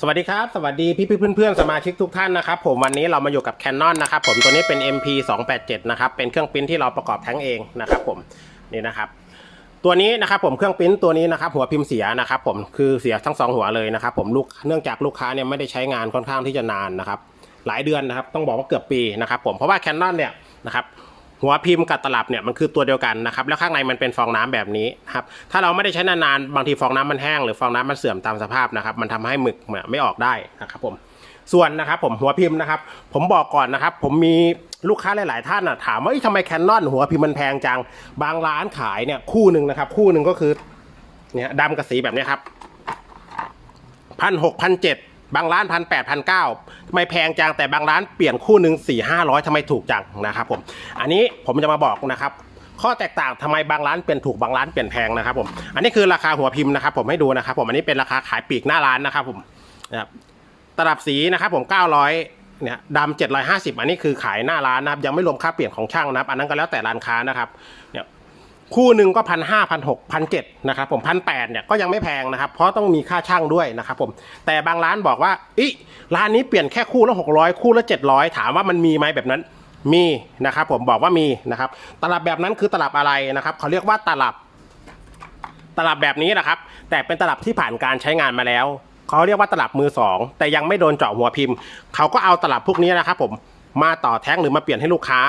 สวัสดีครับ สวัสดีพี่ๆเพื่อนๆ สมาชิกทุกท่านนะครับผมวันนี้เรามาอยู่กับ Canon นะครับผมตัวนี้เป็น MP 287นะครับเป็นเครื่องปริ้นที่เราประกอบแท้งเองนะครับผมนี่นะครับ ตัวนี้นะครับผมเครื่องปริ้นตัวนี้นะครับหัวพิมพ์เสียนะครับผมคือเสียทั้งสองหัวเลยนะครับผมลูกเนื่องจากลูกค้าเนี่ยไม่ได้ใช้งานค่อนข้างที่จะนานนะครับหลายเดือนนะครับต้องบอกว่าเกือบปีนะครับผมเพราะว่า Canon เนี่ยนะครับ หัวพิมพ์กับตลับเนี่ยมันคือตัวเดียวกันนะครับแล้วข้างในมันเป็นฟองน้ำแบบนี้ครับถ้าเราไม่ได้ใช้นานๆบางทีฟองน้ำมันแห้งหรือฟองน้ำมันเสื่อมตามสภาพนะครับมันทำให้หมึกไม่ออกได้นะครับผมส่วนนะครับผมหัวพิมพ์นะครับผมบอกก่อนนะครับผมมีลูกค้าหลาย ๆ ท่านอะถามว่าเอ้ยทำไมแคนนอนหัวพิมพ์มันแพงจัง บางร้านขายเนี่ยคู่หนึ่งนะครับคู่หนึ่งก็คือเนี่ยดำกับสีแบบนี้ครับพันหกพันเจ็ด บางร้านพันแปดพันเก้าทำไมแพงจังแต่บางร้านเปลี่ยนคู่หนึ่งสี่ห้าร้อยทำไมถูกจังนะครับผมอันนี้ผมจะมาบอกนะครับข้อแตกต่างทำไมบางร้านเปลี่ยนถูกบางร้านเปลี่ยนแพงนะครับผมอันนี้คือราคาหัวพิมพ์นะครับผมให้ดูนะครับผมอันนี้เป็นราคาขายปีกหน้าร้านนะครับผมนะครับตลับสีนะครับผม 900เนี่ยดำ750 อันนี้คือขายหน้าร้านนะครับ ยังไม่รวมค่าเปลี่ยนของช่างนะครับ อันนั้นก็แล้วแต่ร้านค้านะครับเนี่ย คู่หนึ่งก็พันห้าพันหกพันเจ็ดนะครับผมพันแปดเนี่ยก็ยังไม่แพงนะครับ เพราะต้องมีค่าช่างด้วยนะครับผมแต่บางร้านบอกว่าอีร้านนี้เปลี่ยนแค่คู่ละ600คู่ละ700ถามว่ามันมีไหมแบบนั้นมีนะครับผมบอกว่ามีนะครับ ตลับแบบนั้นคือตลับอะไรนะครับเขาเรียกว่าตลับ ตลับแบบนี้นะครับ แต่เป็นตลับที่ผ่านการใช้งานมาแล้วเขาเรียกว่าตลับมือสองแต่ยังไม่โดนเจาะหัวพิมพ์ เขาก็เอาตลับพวกนี้นะครับ ผมมาต่อแท้งหรือมาเปลี่ยนให้ลูกค้า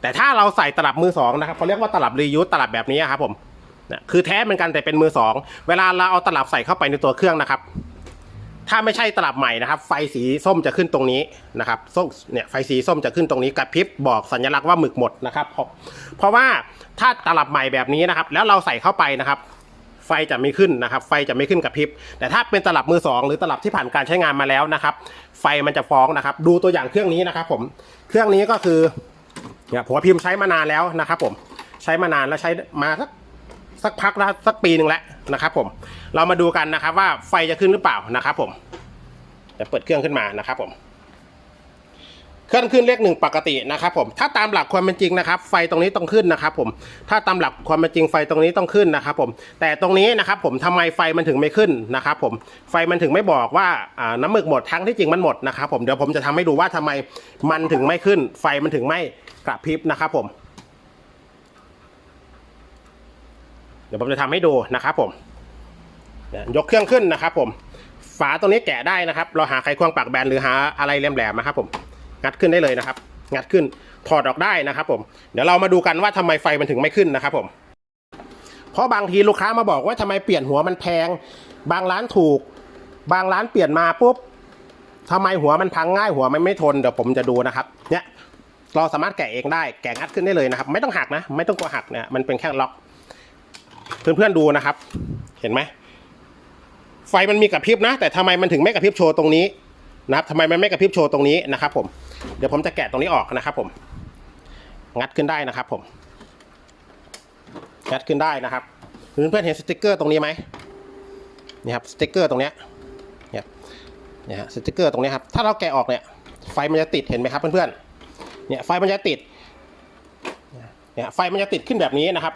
แต่ถ้าเราใส่ตลับมือสองนะครับเขาเรียกว่าตลับรียูสตลับแบบนี้ครับผมเนี่ยคือแท้เหมือนกันแต่เป็นมือสองเวลาเราเอาตลับใส่เข้าไปในตัวเครื่องนะครับ ถ้าไม่ใช่ตลับใหม่นะครับ ไฟสีส้มจะขึ้นตรงนี้นะครับส้มเนี่ยไฟสีส้มจะขึ้นตรงนี้กระพริบบอกสัญลักษณ์ว่าหมึกหมดนะครับเพราะเพราะว่าถ้าตลับใหม่แบบนี้นะครับ แล้วเราใส่เข้าไปนะครับไฟจะไม่ขึ้นนะครับ ไฟจะไม่ขึ้นกระพริบ แต่ถ้าเป็นตลับมือสองหรือตลับที่ผ่านการใช้งานมาแล้วนะครับ ไฟมันจะฟ้องนะครับ ดูตัวอย่างเครื่องนี้นะครับผม เครื่องนี้ก็คือ เนี่ยผมว่าพิมพ์ใช้มานานแล้วนะครับผมใช้มานานแล้วใช้มาสักสักพักแล้วสักปีหนึ่งแล้วนะครับผมเรามาดูกันนะครับว่าไฟจะขึ้นหรือเปล่านะครับผมจะเปิดเครื่องขึ้นมานะครับผมเครื่องขึ้นเลขหนึ่งปกตินะครับผมถ้าตามหลักความเป็นจริงนะครับ ไฟตรงนี้ต้องขึ้นนะครับผมถ้าตามหลักความเป็นจริงไฟตรงนี้ต้องขึ้นนะครับผมแต่ตรงนี้นะครับผมทำไมไฟมันถึงไม่ขึ้นนะครับผมไฟมันถึงไม่บอกว่าน้ำหมึกหมดทั้งที่จริงมันหมดนะครับผมเดี๋ยวผมจะทำให้ดูว่าทำไมมันถึงไม่ขึ้น ไฟมันถึงไม่ กระพริบนะครับผม เดี๋ยวผมจะทำให้ดูนะครับผมยกเครื่องขึ้นนะครับผม ฝาตัวนี้แกะได้นะครับ เราหาไขควงปากแบนหรือหาอะไรแหลมๆนะครับผม งัดขึ้นได้เลยนะครับ งัดขึ้น ถอดออกได้นะครับผม เดี๋ยวเรามาดูกันว่าทำไมไฟมันถึงไม่ขึ้นนะครับผม เพราะบางทีลูกค้ามาบอกว่าทำไมเปลี่ยนหัวมันแพง บางร้านถูก บางร้านเปลี่ยนมาปุ๊บทำไมหัวมันพังง่ายหัวมันไม่ทนเดี๋ยวผมจะดูนะครับ เนี่ย เราสามารถแกะเองได้แกะงัดขึ้นได้เลยนะครับ ไม่ต้องหักนะ ไม่ต้องกลัวหักเนี่ยมันเป็นแค่ล็อกเพื่อนๆดูนะครับ เห็นไหมไฟมันมีกระพริบนะ แต่ทำไมมันถึงไม่กระพริบโชว์ตรงนี้นะครับทำไมมันไม่กระพริบโชว์ตรงนี้นะครับผมเดี๋ยวผมจะแกะตรงนี้ออกนะครับผม งัดขึ้นได้นะครับผม งัดขึ้นได้นะครับเพื่อนๆเห็นสติกเกอร์ตรงนี้ไหมนี่ครับสติกเกอร์ตรงเนี้ยเนี่ยเนี่ยฮะสติกเกอร์ตรงเนี้ยครับถ้าเราแกะออกเนี่ยไฟมันจะติดเห็นไหมครับเพื่อนๆ เนี่ยไฟมันจะติดเนี่ยไฟมันจะติดขึ้นแบบนี้นะครับ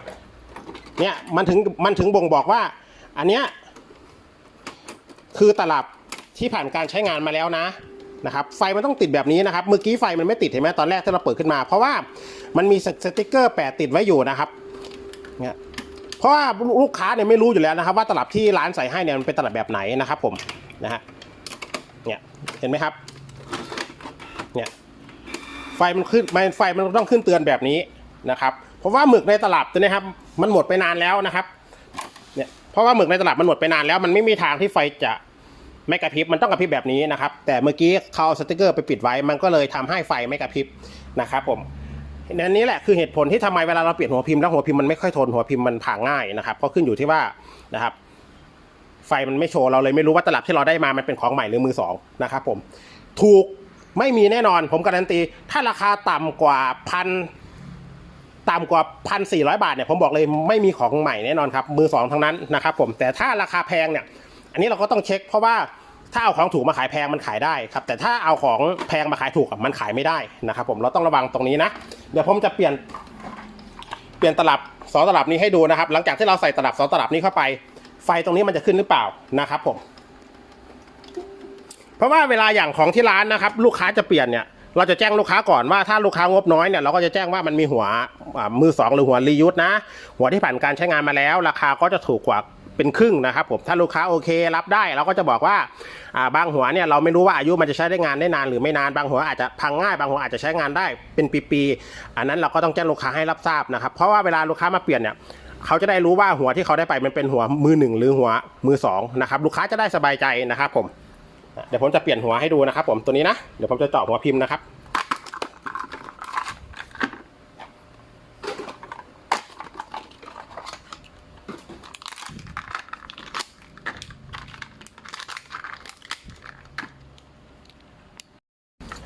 เนี่ยมันถึงมันถึงบ่งบอกว่า อันเนี้ยคือตลับที่ผ่านการใช้งานมาแล้วนะนะครับไฟมันต้องติดแบบนี้นะครับเมื่อกี้ไฟมันไม่ติดเห็นไหมตอนแรกที่เราเปิดขึ้นมา เพราะว่ามันมีสติกเกอร์แปะติดไว้อยู่นะครับเนี่ยเพราะว่าลูกค้าเนี่ยไม่รู้อยู่แล้วนะครับ ว่าตลับที่ร้านใส่ให้เนี่ยมันเป็นตลับแบบไหนนะครับผมนะฮะเนี่ยเห็นไหมครับ ไฟมันขึ้นไฟมันต้องขึ้นเตือนแบบนี้นะครับ เพราะว่าหมึกในตลับตัวนี้ครับมันหมดไปนานแล้วนะครับเนี่ยเพราะว่าหมึกในตลับมันหมดไปนานแล้ว มันไม่มีทางที่ไฟจะไม่กระพริบมันต้องกระพริบแบบนี้นะครับ แต่เมื่อกี้เขาสติกเกอร์ไปปิดไว้มันก็เลยทำให้ไฟไม่กระพริบนะครับผมอันนี้แหละคือเหตุผลที่ทำไมเวลาเราเปลี่ยนหัวพิมพ์แล้วหัวพิมพ์มันไม่ค่อยทนหัวพิมพ์มันพังง่ายนะครับก็ขึ้นอยู่ที่ว่านะครับ ไฟมันไม่โชว์เราเลยไม่รู้ว่าตลับที่เราได้มามันเป็นของใหม่หรือมือสองนะครับผมถูก ไม่มีแน่นอน ผมการันตี ถ้าราคาต่ำกว่าพันต่ำกว่าพันสี่ร้อยบาทเนี่ยผมบอกเลยไม่มีของใหม่แน่นอนครับมือสองทั้งนั้นนะครับผมแต่ถ้าราคาแพงเนี่ยอันนี้เราก็ต้องเช็ค เพราะว่าถ้าเอาของถูกมาขายแพงมันขายได้ครับแต่ถ้าเอาของแพงมาขายถูกอะมันขายไม่ได้นะครับผมเราต้องระวังตรงนี้นะเดี๋ยวผมจะเปลี่ยนเปลี่ยนตลับสองตลับนี้ให้ดูนะครับ หลังจากที่เราใส่ตลับสองตลับนี้เข้าไป ไฟตรงนี้มันจะขึ้นหรือเปล่านะครับผม เพราะว่าเวลาอย่างของที่ร้านนะครับ ลูกค้าจะเปลี่ยนเนี่ยเราจะแจ้งลูกค้าก่อนว่าถ้าลูกค้างบน้อยเนี่ยเราก็จะแจ้งว่ามันมีหัวมือสองหรือหัวรียูสนะ หัวที่ผ่านการใช้งานมาแล้ว ราคาก็จะถูกกว่าเป็นครึ่งนะครับผมถ้าลูกค้าโอเครับได้ เราก็จะบอกว่าอ่าบางหัวเนี่ยเราไม่รู้ว่าอายุมันจะใช้ได้งานได้นานหรือไม่นานบางหัวอาจจะพังง่ายบางหัวอาจจะใช้งานได้เป็นปีๆอันนั้นเราก็ต้องแจ้งลูกค้าให้รับทราบนะครับ เพราะว่าเวลาลูกค้ามาเปลี่ยนเนี่ยเขาจะได้รู้ว่าหัวที่เขาได้ไปมันเป็นหัวมือหนึ่งหรือหัวมือสองนะครับลูกค้าจะได้สบายใจนะครับผม เดี๋ยวผมจะเปลี่ยนหัวให้ดูนะครับ ผมตัวนี้นะเดี๋ยวผมจะเจาะหัวพิมพ์นะครับ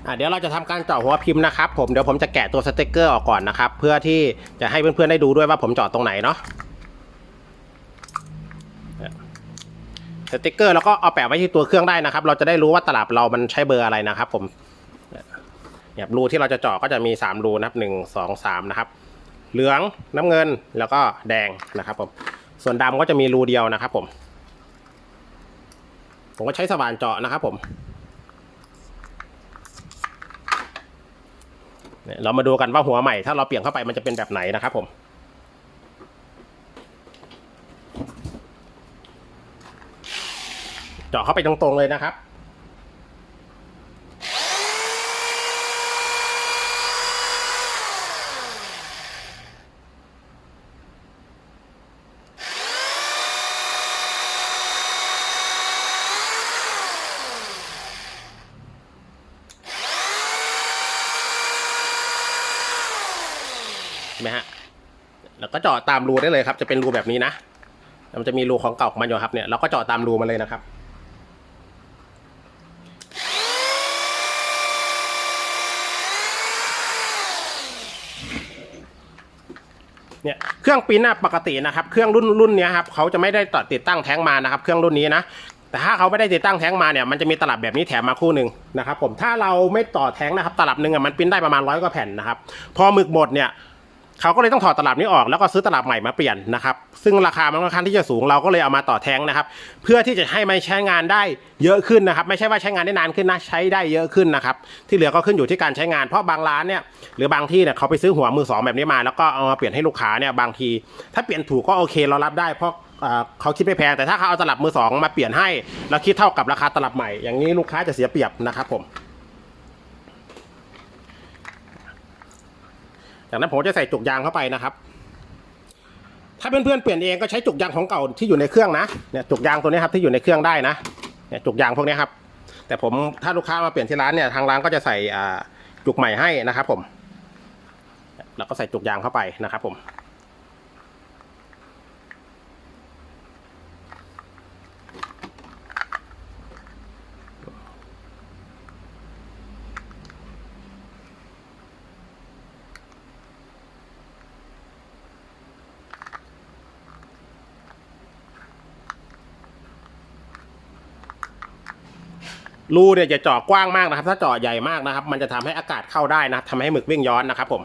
อะเดี๋ยวเราจะทำการเจาะหัวพิมพ์นะครับ ผมเดี๋ยวผมจะแกะตัวสเต็กเกอร์ออกก่อนนะครับ เพื่อที่จะให้เพื่อนๆได้ดูด้วยว่าผมเจาะตรงไหนเนาะ สติกเกอร์แล้วก็เอาแปะไว้ที่ตัวเครื่องได้นะครับ เราจะได้รู้ว่าตลับเรามันใช้เบอร์อะไรนะครับผมเนี่ยรูที่เราจะเจาะก็จะมี 3 รูนะครับหนึ่งสองสามนะครับ เหลืองน้ำเงินแล้วก็แดงนะครับผมส่วนดำก็จะมีรูเดียวนะครับ ผม ผมก็ใช้สว่านเจาะนะครับ ผมเนี่ยเรามาดูกันว่าหัวใหม่ถ้าเราเปลี่ยนเข้าไปมันจะเป็นแบบไหนนะครับผม เจาะเข้าไปตรงๆเลยนะครับ เห็นไหมฮะ แล้วก็เจาะตามรูได้เลยครับ จะเป็นรูแบบนี้นะแล้วมันจะมีรูของเก่าของมันอยู่ครับเนี่ย เราก็เจาะตามรูมาเลยนะครับ เครื่องปริ้นน่ะปกตินะครับ เครื่องรุ่นรุ่นนี้ครับเขาจะไม่ได้ติดตั้งแท้งมานะครับ เครื่องรุ่นนี้นะ แต่ถ้าเขาไม่ได้ติดตั้งแท้งมาเนี่ย มันจะมีตลับแบบนี้แถมมาคู่หนึ่งนะครับผม ถ้าเราไม่ต่อแท้งนะครับ ตลับหนึ่งอะมันปิ้นได้ประมาณร้อยกว่าแผ่นนะครับ พอหมึกหมดเนี่ย เขาก็เลยต้องถอดตลับนี้ออกแล้วก็ซื้อตลับใหม่มาเปลี่ยนนะครับ ซึ่งราคามันค่อนข้างที่จะสูงเราก็เลยเอามาต่อแท้งนะครับ เพื่อที่จะให้มันใช้งานได้เยอะขึ้นนะครับ ไม่ใช่ว่าใช้งานได้นานขึ้นนะใช้ได้เยอะขึ้นนะครับ ที่เหลือก็ขึ้นอยู่ที่การใช้งานเพราะบางร้านเนี่ยหรือบางที่เนี่ยเขาไปซื้อหัวมือสองแบบนี้มา แล้วก็เอามาเปลี่ยนให้ลูกค้าเนี่ยบางที ถ้าเปลี่ยนถูกก็โอเคเรารับได้เพราะเอ่อเขาคิดไม่แพงแต่ถ้าเขาเอาตลับมือสองมาเปลี่ยนให้แล้วคิดเท่ากับราคาตลับใหม่อย่างนี้ลูกค้าจะเสียเปรียบนะครับผม จากนั้นผมจะใส่จุกยางเข้าไปนะครับ ถ้าเพื่อนๆเปลี่ยนเองก็ใช้จุกยางของเก่าที่อยู่ในเครื่องนะเนี่ยจุกยางตัวนี้ครับที่อยู่ในเครื่องได้นะเนี่ยจุกยางพวกนี้ครับ แต่ผมถ้าลูกค้ามาเปลี่ยนที่ร้านเนี่ยทางร้านก็จะใส่จุกใหม่ให้นะครับ ผม แล้วก็ใส่จุกยางเข้าไปนะครับ ผม รูเนี่ยจะเจาะกว้างมากนะครับ ถ้าเจาะใหญ่มากนะครับ มันจะทำให้อากาศเข้าได้นะทำให้หมึกวิ่งย้อนนะครับ ผม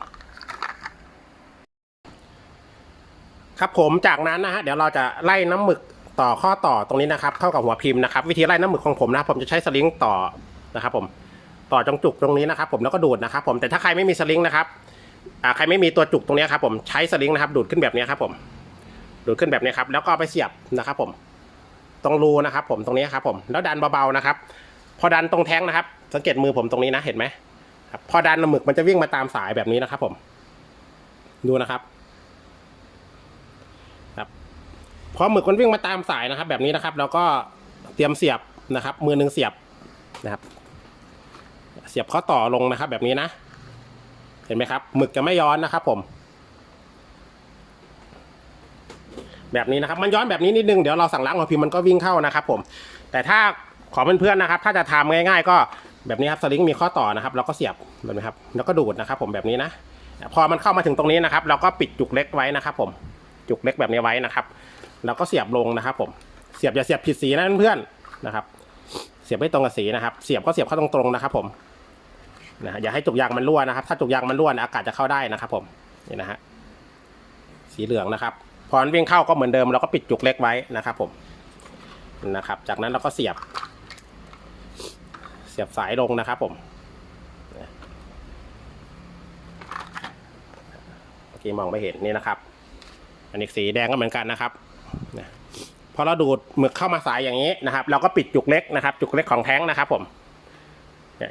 ครับผมจากนั้นนะฮะเดี๋ยวเราจะไล่น้ำหมึกต่อข้อต่อตรงนี้นะครับ เข้ากับหัวพิมพ์นะครับ วิธีไล่น้ำหมึกของผมนะผมจะใช้สลิงต่อนะครับ ผมต่อจงจุกตรงนี้นะครับ ผมแล้วก็ดูดนะครับ ผมแต่ถ้าใครไม่มีสลิงนะครับใครไม่มีตัวจุกตรงนี้ครับ ผมใช้สลิงนะครับ ดูดขึ้นแบบนี้ครับ ผม ดูดขึ้นแบบนี้ครับ แล้วก็ไปเสียบนะครับ ผมตรงรูนะครับ ผมตรงนี้ครับ ผมแล้วดันเบาๆนะครับ อดันตรงแท้งนะครับ สังเกตมือผมตรงนี้นะเห็นไหมครับพอดันหมึกมันจะวิ่งมาตามสายแบบนี้นะครับ ผม ดูนะครับ ครับ พอหมึกมันวิ่งมาตามสายนะครับ แบบนี้นะครับเราก็เตรียมเสียบนะครับ มือหนึ่งเสียบนะครับ เสียบข้อต่อลงนะครับ แบบนี้นะเห็นไหมครับหมึกจะไม่ย้อนนะครับ ผม แบบนี้นะครับ มันย้อนแบบนี้นิดนึงเดี๋ยวเราสั่งล้างหัวพิมพ์มันก็วิ่งเข้านะครับ ผม แต่ถ้า ขอเพื่อนๆนะครับ ถ้าจะทำง่าย ๆ ก็แบบนี้ครับสลิงมีข้อต่อนะครับเราก็เสียบแบบนี้ครับแล้วก็ดูดนะครับ ผมแบบนี้นะพอมันเข้ามาถึงตรงนี้นะครับ เราก็ปิดจุกเล็กไว้นะครับ ผมจุกเล็กแบบนี้ไว้นะครับแล้วก็เสียบลงนะครับ ผมเสียบอย่าเสียบผิดสีนะเพื่อนๆนะครับ เสียบไม่ตรงกับสีนะครับ เสียบก็เสียบเข้าตรงๆนะครับ ผมนะอย่าให้จุกยางมันรั่วนะครับ ถ้าจุกยางมันรั่วอากาศจะเข้าได้นะครับ ผมนี่นะฮะสีเหลืองนะครับ พอวิ่งเข้าก็เหมือนเดิมเราก็ปิดจุกเล็กไว้นะครับ ผมนะครับ จากนั้นเราก็เสียบ เสียบสายลงนะครับผมเมื่อกี้มองไม่เห็นนี่นะครับ อันนี้สีแดงก็เหมือนกันนะครับพอเราดูดหมึกเข้ามาสายอย่างนี้นะครับ เราก็ปิดจุกเล็กนะครับ จุกเล็กของแท้งนะครับ ผม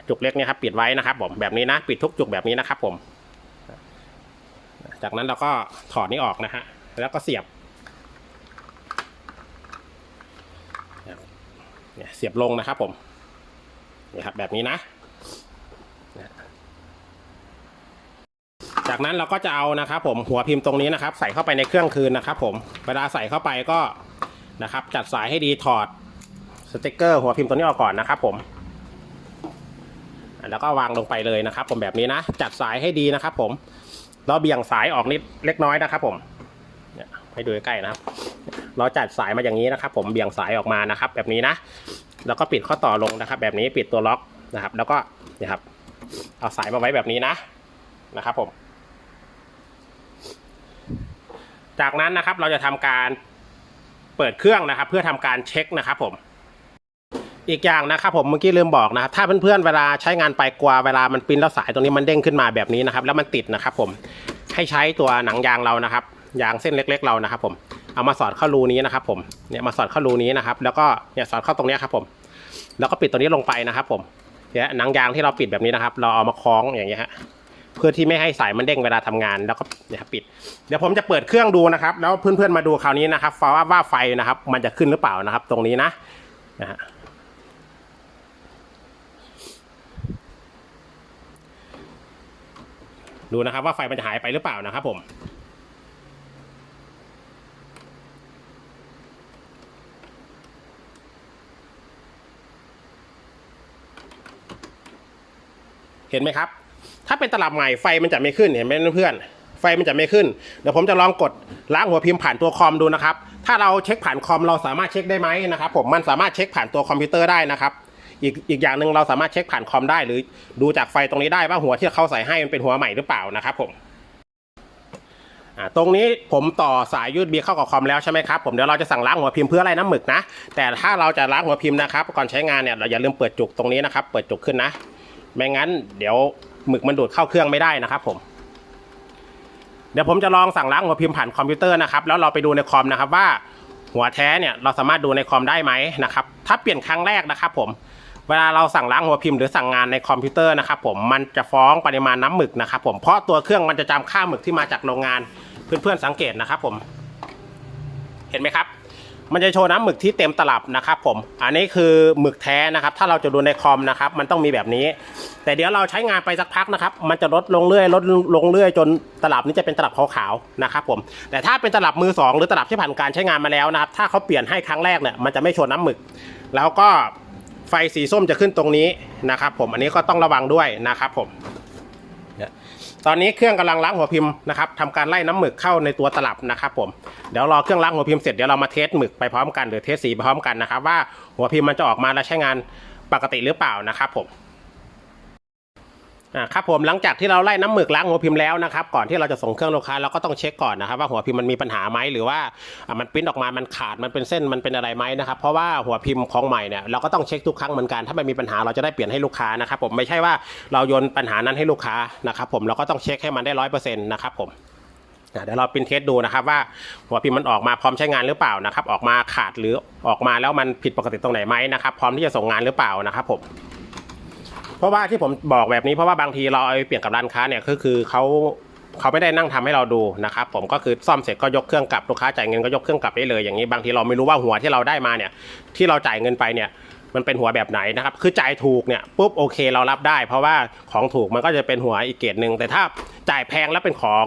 จุกเล็กเนี่ยครับปิดไว้นะครับ ผมแบบนี้นะ ปิดทุกจุกแบบนี้นะครับ ผม จากนั้นเราก็ถอดนี้ออกนะฮะแล้วก็เสียบเสียบลงนะครับผม นี่ครับแบบนี้นะ จากนั้นเราก็จะเอานะครับ ผมหัวพิมพ์ตรงนี้นะครับ ใส่เข้าไปในเครื่องคืนนะครับ ผมเวลาใส่เข้าไปก็นะครับ จัดสายให้ดีถอดสติกเกอร์ หัวพิมพ์ตัวนี้ออกก่อนนะครับ ผมแล้วก็วางลงไปเลยนะครับ ผมแบบนี้นะ จัดสายให้ดีนะครับ ผมเราเบี่ยงสายออกนิดเล็กน้อยนะครับ ผมเนี่ยให้ดูใกล้นะครับ เราจัดสายมาอย่างนี้นะครับ ผมเบี่ยงสายออกมานะครับ แบบนี้นะ แล้วก็ปิดข้อต่อลงนะครับ แบบนี้ปิดตัวล็อกนะครับ แล้วก็นี่ครับ เอาสายมาไว้แบบนี้นะนะครับผม จากนั้นนะครับเราจะทำการเปิดเครื่องนะครับ เพื่อทำการเช็คนะครับผม อีกอย่างนะครับผมเมื่อกี้ลืมบอกนะครับ ถ้าเพื่อนๆเวลาใช้งานไปกว่าเวลามันปิ้นแล้วสายตรงนี้มันเด้งขึ้นมาแบบนี้นะครับ แล้วมันติดนะครับ ผมให้ใช้ตัวหนังยางเรานะครับยางเส้นเล็ก ๆ เรานะครับ ผม เอามาสอดเข้ารูนี้นะครับ ผมเนี่ยมาสอดเข้ารูนี้นะครับ แล้วก็เนี่ยสอดเข้าตรงนี้ครับผม แล้วก็ปิดตัวนี้ลงไปนะครับ ผมเนี่ยหนังยางที่เราปิดแบบนี้นะครับ เราเอามาคล้องอย่างเงี้ยฮะเพื่อที่ไม่ให้สายมันเด้งเวลาทำงานแล้วก็เนี่ยปิด เดี๋ยวผมจะเปิดเครื่องดูนะครับ แล้วเพื่อนๆมาดูคราวนี้นะครับว่าว่าไฟนะครับ มันจะขึ้นหรือเปล่านะครับ ตรงนี้นะนะฮะดูนะครับว่าไฟมันจะหายไปหรือเปล่านะครับผม เห็นไหมครับ ถ้าเป็นตลับใหม่ไฟมันจะไม่ขึ้นเห็นไหมเพื่อนๆไฟมันจะไม่ขึ้น เดี๋ยวผมจะลองกดล้างหัวพิมพ์ผ่านตัวคอมดูนะครับ ถ้าเราเช็คผ่านคอมเราสามารถเช็คได้ไหมนะครับ ผมมันสามารถเช็คผ่านตัวคอมพิวเตอร์ได้นะครับอีกอีกอย่างหนึ่งเราสามารถเช็คผ่านคอมได้หรือดูจากไฟตรงนี้ได้ว่าหัวที่เขาใส่ให้มันเป็นหัวใหม่หรือเปล่านะครับผมตรงนี้ผมต่อสายยูดบีเข้ากับคอมแล้วใช่ไหมครับผมเดี๋ยวเราจะสั่งล้างหัวพิมพ์เพื่อไล่น้ำหมึกนะแต่ถ้าเราจะล้างหัวพิมพ์นะครับก่อนใช้งานเนี่ยเราอย่าลืมเปิดจุกตรงนี้นะครับ เปิดจุกขึ้นนะ ไม่งั้น เดี๋ยวหมึกมันดูดเข้าเครื่องไม่ได้นะครับผม เดี๋ยวผมจะลองสั่งล้างหัวพิมพ์ผ่านคอมพิวเตอร์นะครับแล้วเราไปดูในคอมนะครับว่าหัวแท้เนี่ยเราสามารถดูในคอมได้ไหมนะครับถ้าเปลี่ยนครั้งแรกนะครับ ผมเวลาเราสั่งล้างหัวพิมพ์หรือสั่งงานในคอมพิวเตอร์นะครับผมมันจะฟ้องปริมาณน้ำหมึกนะครับ ผมเพราะตัวเครื่องมันจะจำค่าหมึกที่มาจากโรงงานเพื่อนๆสังเกตนะครับ ผม เห็นไหมครับ มันจะโชว์น้ำหมึกที่เต็มตลับนะครับผม อันนี้คือหมึกแท้นะครับ ถ้าเราจะดูในคอมนะครับ มันต้องมีแบบนี้ แต่เดี๋ยวเราใช้งานไปสักพักนะครับ มันจะลดลงเรื่อยลดลงเรื่อยจนตลับนี้จะเป็นตลับขาวๆนะครับผม แต่ถ้าเป็นตลับมือสองหรือตลับที่ผ่านการใช้งานมาแล้วนะครับ ถ้าเขาเปลี่ยนให้ครั้งแรกเนี่ย มันจะไม่โชว์น้ำหมึก แล้วก็ไฟสีส้มจะขึ้นตรงนี้นะครับผม อันนี้ก็ต้องระวังด้วยนะครับผม ตอนนี้เครื่องกำลังล้างหัวพิมพ์นะครับทำการไล่น้ำหมึกเข้าในตัวตลับนะครับผมเดี๋ยวรอเครื่องล้างหัวพิมพ์เสร็จเดี๋ยวเรามาเทสหมึกไปพร้อมกันหรือเทสสีไปพร้อมกันนะครับว่าหัวพิมพ์มันจะออกมาแล้วใช้งานปกติหรือเปล่านะครับผม อ่าครับผมหลังจากที่เราไล่น้ำหมึกล้างหัวพิมพ์แล้วนะครับก่อนที่เราจะส่งเครื่องลูกค้าเราก็ต้องเช็คก่อนนะครับว่าหัวพิมพ์มันมีปัญหาไหมหรือว่าอ่ามันปริ้นออกมามันขาดมันเป็นเส้นมันเป็นอะไรไหมนะครับเพราะว่าหัวพิมพ์ของใหม่เนี่ยเราก็ต้องเช็คทุกครั้งเหมือนกันถ้ามันมีปัญหาเราจะได้เปลี่ยนให้ลูกค้านะครับผมไม่ใช่ว่าเราโยนปัญหานั้นให้ลูกค้านะครับผมเราก็ต้องเช็คให้มันได้ร้อยเปอร์เซ็นต์นะครับผมเดี๋ยวเราปริ้นเทสดูนะครับว่าหัวพิมพ์มันออกมาพร้อมใช้งานหรือเปล่านะครับ ออกมาขาดหรือออกมาแล้วมันผิดปกติตรงไหนไหมนะครับ พร้อมที่จะส่งงานหรือเปล่านะครับผม เพราะว่าที่ผมบอกแบบนี้เพราะว่าบางทีเราเอาไปเปลี่ยนกับร้านค้าเนี่ยก็คือเขาเขาไม่ได้นั่งทำให้เราดูนะครับผมก็คือซ่อมเสร็จก็ยกเครื่องกลับลูกค้าจ่ายเงินก็ยกเครื่องกลับได้เลยอย่างนี้บางทีเราไม่รู้ว่าหัวที่เราได้มาเนี่ยที่เราจ่ายเงินไปเนี่ยมันเป็นหัวแบบไหนนะครับ คือจ่ายถูกเนี่ยปุ๊บโอเคเรารับได้ เพราะว่าของถูกมันก็จะเป็นหัวอีกเกรดหนึ่งแต่ถ้าจ่ายแพงแล้วเป็นของ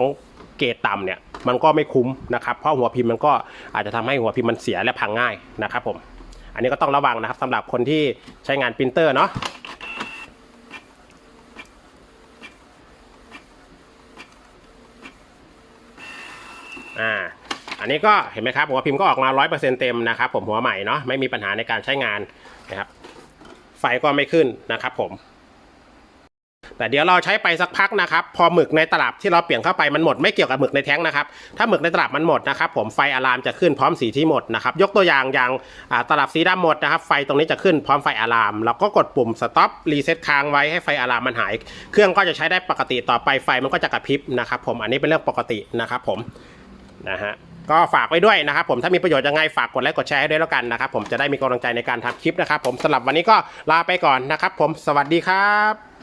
เกรดต่ำเนี่ยมันก็ไม่คุ้มนะครับเพราะหัวพิมพ์มันก็อาจจะทำให้หัวพิมพ์มันเสียและพังง่ายนะครับผมอันนี้ก็ต้องระวังนะครับสำหรับคนที่ใช้งานปรินเตอร์เนาะ อ่า อันนี้ก็เห็นไหมครับหัวพิมพ์ก็ออกมา 100%เต็มนะครับผมหัวใหม่เนาะไม่มีปัญหาในการใช้งานนะครับ ไฟก็ไม่ขึ้นนะครับผม แต่เดี๋ยวเราใช้ไปสักพักนะครับ พอหมึกในตลับที่เราเปลี่ยนเข้าไปมันหมดไม่เกี่ยวกับหมึกในแท้งนะครับ ถ้าหมึกในตลับมันหมดนะครับ ผมไฟอะลามจะขึ้นพร้อมสีที่หมดนะครับ ยกตัวอย่างอย่างตลับสีดำหมดนะครับ ไฟตรงนี้จะขึ้นพร้อมไฟอะลามเราก็กดปุ่ม stop reset ค้างไว้ให้ไฟอะลามมันหาย เครื่องก็จะใช้ได้ปกติต่อไปไฟมันก็จะกระพริบนะครับ ผมอันนี้เป็นเรื่องปกตินะครับ ผมนะฮะ ก็ฝากไว้ด้วยนะครับผมถ้ามีประโยชน์ยังไงฝากกดไลค์กดแชร์ให้ด้วยแล้วกันนะครับผมจะได้มีกำลังใจในการทำคลิปนะครับผมสำหรับวันนี้ก็ลาไปก่อนนะครับผมสวัสดีครับ